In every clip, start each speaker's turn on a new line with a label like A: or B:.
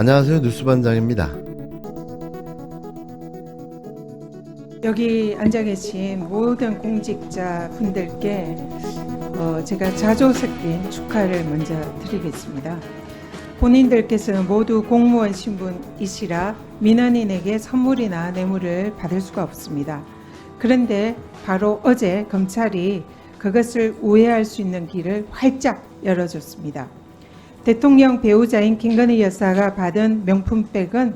A: 안녕하세요 뉴스반장입니다.
B: 여기 앉아 계신 모든 공직자 분들께 어, 제가 자조 섞인 축하를 먼저 드리겠습니다. 본인들께서는 모두 공무원 신분이시라 민원인에게 선물이나 뇌물을 받을 수가 없습니다. 그런데 바로 어제 검찰이 그것을 우회할 수 있는 길을 활짝 열어줬습니다. 대통령 배우자인 김건희 여사가 받은 명품백은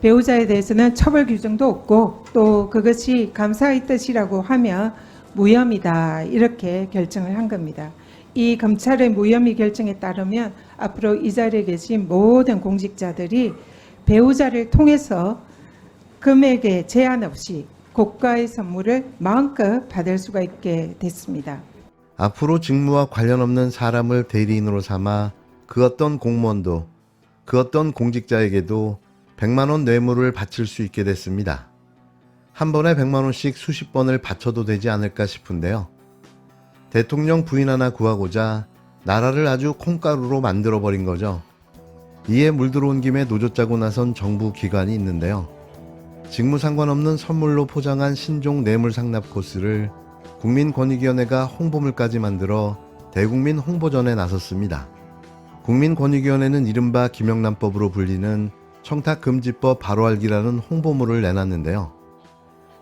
B: 배우자에 대해서는 처벌 규정도 없고 또 그것이 감사의 뜻이라고 하면 무혐의다 이렇게 결정을 한 겁니다. 이 검찰의 무혐의 결정에 따르면 앞으로 이 자리에 계신 모든 공직자들이 배우자를 통해서 금액에 제한 없이 고가의 선물을 마음껏 받을 수가 있게 됐습니다.
A: 앞으로 직무와 관련 없는 사람을 대리인으로 삼아 그 어떤 공무원도 그 어떤 공직자에게도 100만 원 뇌물을 바칠 수 있게 됐습니다. 한 번에 100만 원씩 수십 번을 바쳐도 되지 않을까 싶은데요. 대통령 부인 하나 구하고자 나라를 아주 콩가루로 만들어 버린 거죠. 이에 물들어온 김에 노조 짜고 나선 정부 기관이 있는데요. 직무 상관없는 선물로 포장한 신종 뇌물 상납 코스를 국민권익위원회가 홍보물까지 만들어 대국민 홍보전에 나섰습니다. 국민권익위원회는 이른바 김영란법으로 불리는 청탁금지법 바로알기라는 홍보물을 내놨는데요.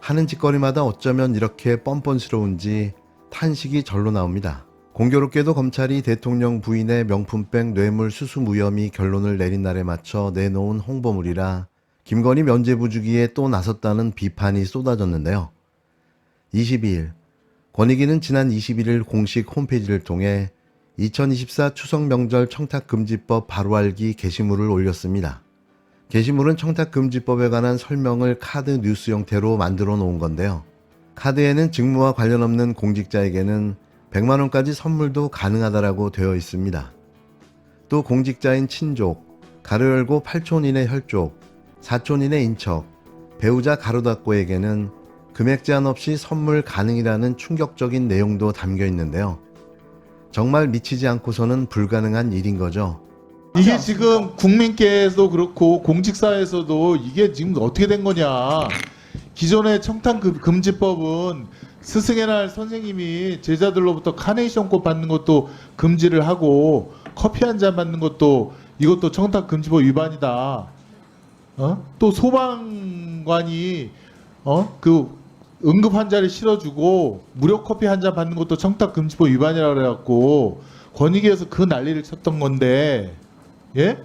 A: 하는 짓거리마다 어쩌면 이렇게 뻔뻔스러운지 탄식이 절로 나옵니다. 공교롭게도 검찰이 대통령 부인의 명품백 뇌물 수수 무혐의 결론을 내린 날에 맞춰 내놓은 홍보물이라 김건희 면죄부 주기에 또 나섰다는 비판이 쏟아졌는데요. 22일 권익위는 지난 21일 공식 홈페이지를 통해 2024 추석 명절 청탁금지법 바로알기 게시물을 올렸습니다. 게시물은 청탁금지법에 관한 설명을 카드 뉴스 형태로 만들어 놓은 건데요. 카드에는 직무와 관련 없는 공직자에게는 100만 원까지 선물도 가능하다라고 되어 있습니다. 또 공직자인 친족, 가로 열고 8촌인의 혈족, 4촌인의 인척, 배우자 가로 닫고에게는 금액 제한 없이 선물 가능이라는 충격적인 내용도 담겨 있는데요. 정말 미치지 않고서는 불가능한 일인 거죠.
C: 이게 지금 국민께서도 그렇고 공직사에서도 이게 지금 어떻게 된 거냐. 기존의 청탁 금- 금지법은 스승의 날 선생님이 제자들로부터 카네이션꽃 받는 것도 금지를 하고 커피 한 잔 받는 것도 이것도 청탁 금지법 위반이다. 어? 또 소방관이 어? 그 응급 환자를 실어주고 무료 커피 한 잔 받는 것도 청탁 금지법 위반이라 그래갖고 권익위에서 그 난리를 쳤던 건데 예?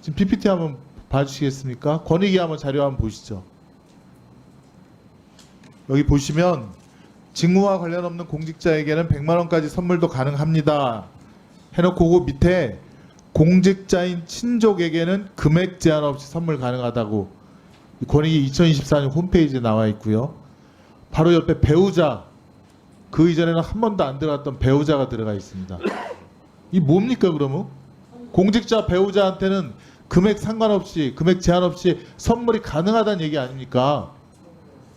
C: 지금 PPT 한번 봐주시겠습니까? 권익위 한번 자료 한번 보시죠. 여기 보시면 직무와 관련 없는 공직자에게는 100만 원까지 선물도 가능합니다. 해놓고 그 밑에 공직자인 친족에게는 금액 제한 없이 선물 가능하다고 권익위 2024년 홈페이지에 나와 있고요. 바로 옆에 배우자 그 이전에는 한 번도 안 들어갔던 배우자가 들어가 있습니다. 이 뭡니까 그러면? 공직자 배우자한테는 금액 상관없이 금액 제한 없이 선물이 가능하다는 얘기 아닙니까?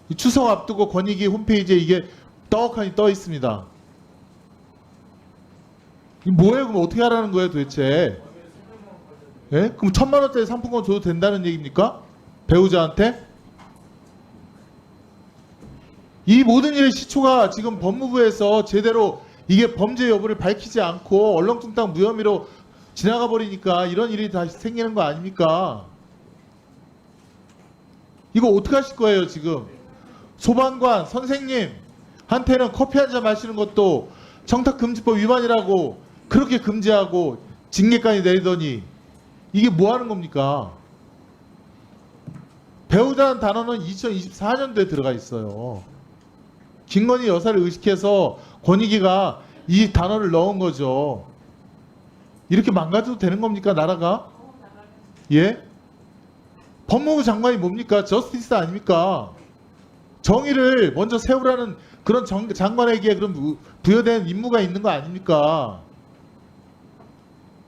C: 이 추석 앞두고 권익위 홈페이지에 이게 떡하니 떠 있습니다. 이 뭐예요? 그럼 어떻게 하라는 거예요 도대체? 예? 그럼 천만 원짜리 상품권 줘도 된다는 얘기입니까? 배우자한테? 이 모든 일의 시초가 지금 법무부에서 제대로 이게 범죄 여부를 밝히지 않고 얼렁뚱땅 무혐의로 지나가 버리니까 이런 일이 다시 생기는 거 아닙니까? 이거 어떻게 하실 거예요 지금? 소방관 선생님 한테는 커피 한 잔 마시는 것도 청탁금지법 위반이라고 그렇게 금지하고 징계까지 내리더니 이게 뭐 하는 겁니까? 배우자는 단어는 2024년도에 들어가 있어요. 김건희 여사를 의식해서 권익위가 이 단어를 넣은 거죠. 이렇게 망가져도 되는 겁니까 나라가? 예? 법무부 장관이 뭡니까? 저스티스 아닙니까? 정의를 먼저 세우라는 그런 정- 장관에게 그런 부- 부여된 임무가 있는 거 아닙니까?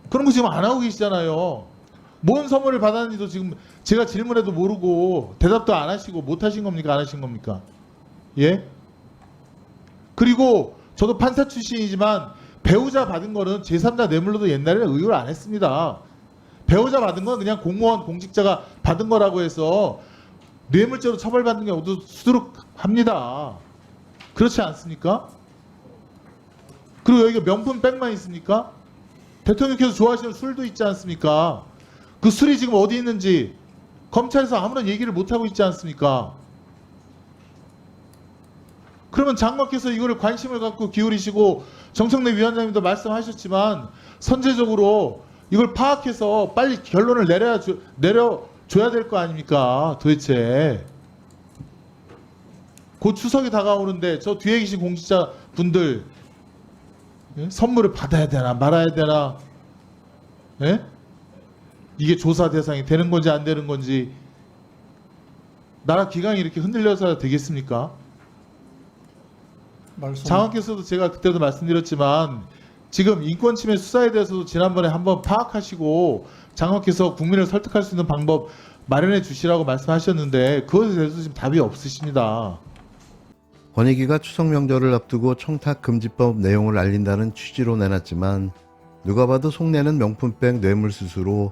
C: 그런 거 지금 안 하고 계시잖아요. 뭔 선물을 받았는지도 지금 제가 질문해도 모르고 대답도 안 하시고 못 하신 겁니까? 안 하신 겁니까? 예? 그리고 저도 판사 출신이지만 배우자 받은 거는 제3자 뇌물로도 옛날에는 의혹을 안 했습니다. 배우자 받은 건 그냥 공무원 공직자가 받은 거라고 해서 뇌물죄로 처벌받는 경우도 수두룩합니다. 그렇지 않습니까? 그리고 여기가 명품 백만 있습니까? 대통령께서 좋아하시는 술도 있지 않습니까? 그 술이 지금 어디 있는지 검찰에서 아무런 얘기를 못 하고 있지 않습니까? 그러면 장관께서 이거를 관심을 갖고 기울이시고 정청래 위원장님도 말씀하셨지만 선제적으로 이걸 파악해서 빨리 결론을 내려야 주, 내려줘야 될 거 아닙니까? 도대체 곧 추석이 다가오는데 저 뒤에 계신 공직자 분들 예? 선물을 받아야 되나 말아야 되나 예? 이게 조사 대상이 되는 건지 안 되는 건지 나라 기강이 이렇게 흔들려서 되겠습니까?
D: 말씀
C: 장관께서도 제가 그때도 말씀드렸지만 지금 인권 침해 수사에 대해서도 지난번에 한번 파악하시고 장관께서 국민을 설득할 수 있는 방법 마련해 주시라고 말씀하셨는데 그것에 대해서 지금 답이 없으십니다.
A: 권익위가 추석 명절을 앞두고 청탁 금지법 내용을 알린다는 취지로 내놨지만 누가 봐도 속내는 명품백 뇌물수수로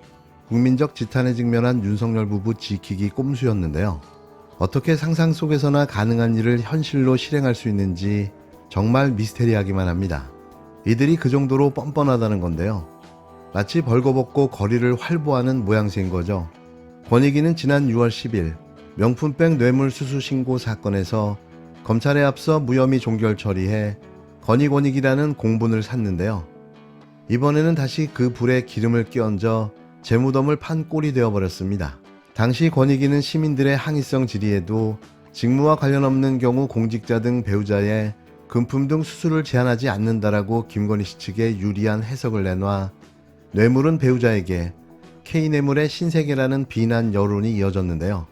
A: 국민적 지탄에 직면한 윤석열 부부 지키기 꼼수였는데요. 어떻게 상상 속에서나 가능한 일을 현실로 실행할 수 있는지 정말 미스테리하기만 합니다. 이들이 그 정도로 뻔뻔하다는 건데요. 마치 벌거벗고 거리를 활보하는 모양새인 거죠. 권익위는 지난 6월 10일 명품백 뇌물 수수 신고 사건에서 검찰에 앞서 무혐의 종결 처리해 건익원익이라는 공분을 샀는데요. 이번에는 다시 그 불에 기름을 끼얹어 재무덤을 판 꼴이 되어버렸습니다. 당시 권익위는 시민들의 항의성 질의에도 직무와 관련 없는 경우 공직자 등 배우자의 금품 등 수수를 제한하지 않는다라고 김건희 씨 측에 유리한 해석을 내놔 뇌물은 배우자에게 K뇌물의 신세계라는 비난 여론이 이어졌는데요.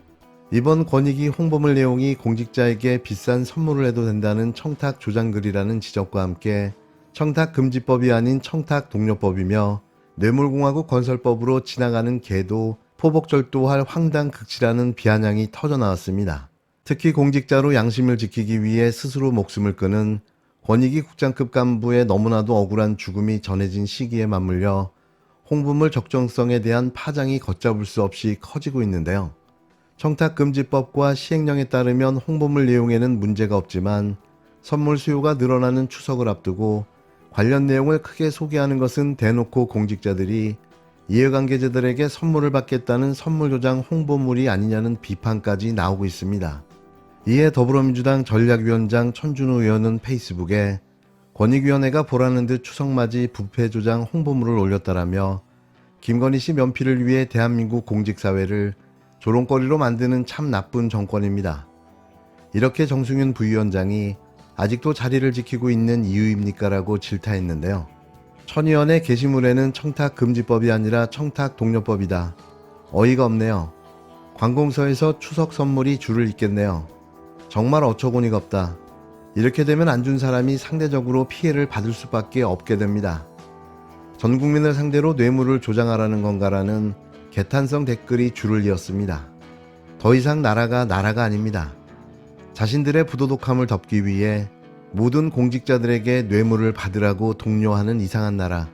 A: 이번 권익위 홍보물 내용이 공직자에게 비싼 선물을 해도 된다는 청탁 조장글이라는 지적과 함께 청탁 금지법이 아닌 청탁 동료법이며 뇌물공화국 건설법으로 지나가는 개도 포복절도할 황당 극치라는 비아냥이 터져 나왔습니다. 특히 공직자로 양심을 지키기 위해 스스로 목숨을 끊은 권익위 국장급 간부의 너무나도 억울한 죽음이 전해진 시기에 맞물려 홍보물 적정성에 대한 파장이 걷잡을 수 없이 커지고 있는데요. 청탁금지법과 시행령에 따르면 홍보물 내용에는 문제가 없지만 선물 수요가 늘어나는 추석을 앞두고 관련 내용을 크게 소개하는 것은 대놓고 공직자들이 이해관계자들에게 선물을 받겠다는 선물 조장 홍보물이 아니냐는 비판까지 나오고 있습니다. 이에 더불어민주당 전략위원장 천준호 의원은 페이스북에 권익위원회가 보라는 듯 추석맞이 부패 조장 홍보물을 올렸다라며 김건희 씨 면피를 위해 대한민국 공직사회를 조롱거리로 만드는 참 나쁜 정권입니다. 이렇게 정승윤 부위원장이 아직도 자리를 지키고 있는 이유입니까 라고 질타했는데요. 천 의원의 게시물에는 청탁 금지법이 아니라 청탁 동료법이다. 어이가 없네요. 관공서에서 추석 선물이 줄을 잇겠네요. 정말 어처구니가 없다. 이렇게 되면 안 준 사람이 상대적으로 피해를 받을 수밖에 없게 됩니다. 전 국민을 상대로 뇌물을 조장하라는 건가라는 개탄성 댓글이 줄을 이었습니다. 더 이상 나라가 나라가 아닙니다. 자신들의 부도덕함을 덮기 위해 모든 공직자들에게 뇌물을 받으라고 독려하는 이상한 나라.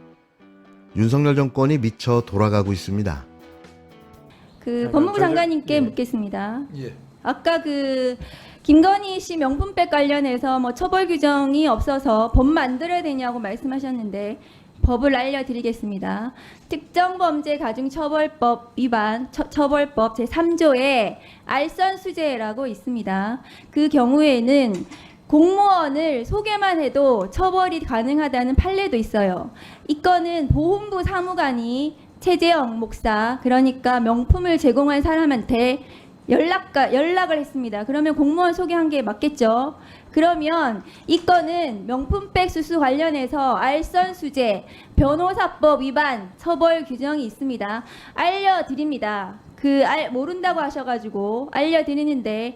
A: 윤석열 정권이 미쳐 돌아가고 있습니다.
E: 그
D: 잠깐,
E: 법무부 장관님께
D: 예.
E: 묻겠습니다.
D: 예.
E: 아까 그 김건희 씨 명품백 관련해서 뭐 처벌 규정이 없어서 법 만들어야 되냐고 말씀하셨는데 법을 알려드리겠습니다. 특정범죄 가중처벌법 위반 처, 처벌법 제3조에 알선수재라고 있습니다. 그 경우에는 공무원을 소개만 해도 처벌이 가능하다는 판례도 있어요. 이 건은 보훈부 사무관이 최재영 목사 그러니까 명품을 제공한 사람한테 연락가 연락을 했습니다. 그러면 공무원 소개한 게 맞겠죠? 그러면 이 건은 명품백 수수 관련해서 알선 수재 변호사법 위반 처벌 규정이 있습니다. 알려드립니다. 그 알, 모른다고 하셔가지고 알려드리는데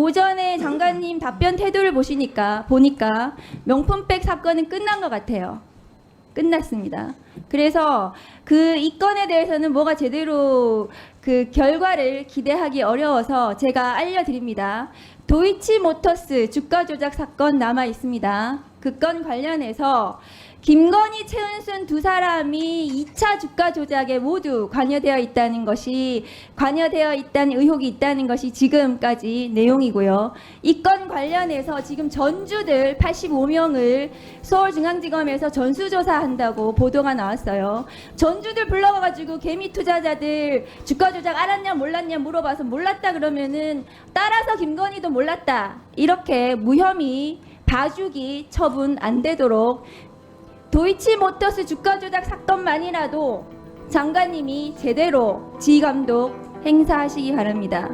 E: 오전에 장관님 답변 태도를 보시니까 보니까 명품백 사건은 끝난 것 같아요. 끝났습니다. 그래서 그 이 건에 대해서는 뭐가 제대로 그 결과를 기대하기 어려워서 제가 알려드립니다. 도이치 모터스 주가 조작 사건 남아 있습니다. 그 건 관련해서 김건희, 최은순 두 사람이 2차 주가 조작에 모두 관여되어 있다는 것이 관여되어 있다는 의혹이 있다는 것이 지금까지 내용이고요. 이 건 관련해서 지금 전주들 85명을 서울중앙지검에서 전수조사한다고 보도가 나왔어요. 전주들 불러가지고 개미 투자자들 주가 조작 알았냐 몰랐냐 물어봐서 몰랐다 그러면은 따라서 김건희도 몰랐다 이렇게 무혐의 봐주기 처분 안 되도록 도이치모터스 주가 조작 사건만이라도 장관님이 제대로 지휘 감독 행사하시기 바랍니다.